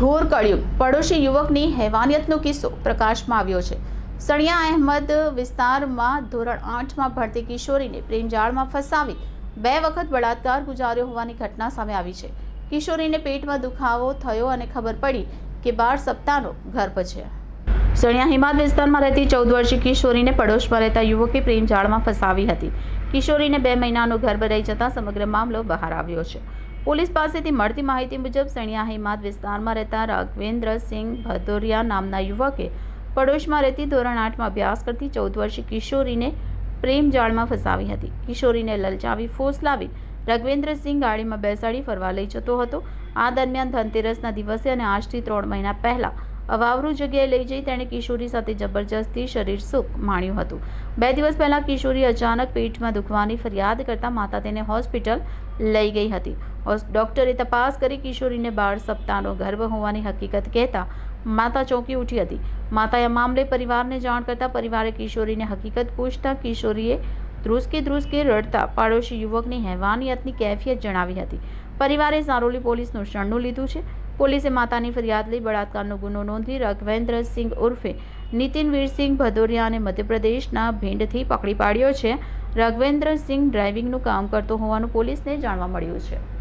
ઘોર કળિયુગ. પડોશી યુવકની હેવાનિયતનો કિસ્સો પ્રકાશમાં આવ્યો છે. સણિયા અહેમદ વિસ્તારમાં ધોરણ આઠમાં ભણતી કિશોરીને પ્રેમજાળમાં ફસાવી બે વખત બળાત્કાર ગુજાર્યો હોવાની ઘટના સામે આવી છે. કિશોરીને પેટમાં દુખાવો થયો અને ખબર પડી કે બાર સપ્તાહનો ગર્ભ છે. સણિયા હિમાદ વિસ્તારમાં રહેતી ચૌદ વર્ષીય કિશોરીને પડોશમાં રહેતા યુવકે પ્રેમજાળમાં ફસાવી હતી. કિશોરીને બે મહિનાનો ગર્ભ રહી જતાં સમગ્ર મામલો બહાર આવ્યો છે. પોલીસ પાસેથી મળતી માહિતી મુજબ સણિયા હિમાત વિસ્તારમાં રહેતા રાઘવેન્દ્રસિંહ ભદોરિયા નામના યુવકે પડોશમાં રહેતી ધોરણ આઠમાં અભ્યાસ કરતી ચૌદ વર્ષીય કિશોરીને પ્રેમ જાળમાં ફસાવી હતી. કિશોરીને લલચાવી ફોસલાવી રઘવેન્દ્રસિંહ ગાડીમાં બેસાડી ફરવા લઈ જતો હતો. આ દરમિયાન ધનતેરસના દિવસે અને આજથી ત્રણ મહિના પહેલા અવાવરૂ જગ્યાએ લઈ જઈ તેણે કિશોરી સાથે જબરજસ્તી શરીર સુખ માણ્યું હતું. બે દિવસ પહેલાં કિશોરી અચાનક પેટમાં દુખવાની ફરિયાદ કરતાં માતા તેને હોસ્પિટલ લઈ ગઈ હતી. ડૉક્ટરે તપાસ કરી કિશોરીને બાર સપ્તાહનો ગર્ભ હોવાની હકીકત કહેતા માતા ચોંકી ઉઠી હતી. માતાએ મામલે પરિવારને જાણ કરતાં પરિવારે કિશોરીને હકીકત પૂછતા કિશોરીએ ધ્રુસકે ધ્રુસકે રડતા પાડોશી યુવકની હેવાનિયતની કેફિયત જણાવી હતી. પરિવારે સારોલી પોલીસનું શરણું લીધું છે. પોલીસે માતાની ફરિયાદ લઈ બળાત્કારનો ગુનો નોંધી રઘવેન્દ્રસિંહ ઉર્ફે નીતિન વીરસિંહ ભદોરિયાને મધ્યપ્રદેશના ભીંડથી પકડી પાડ્યો છે. રઘવેન્દ્રસિંહ ડ્રાઇવિંગનું કામ કરતો હોવાનું પોલીસને જાણવા મળ્યું છે.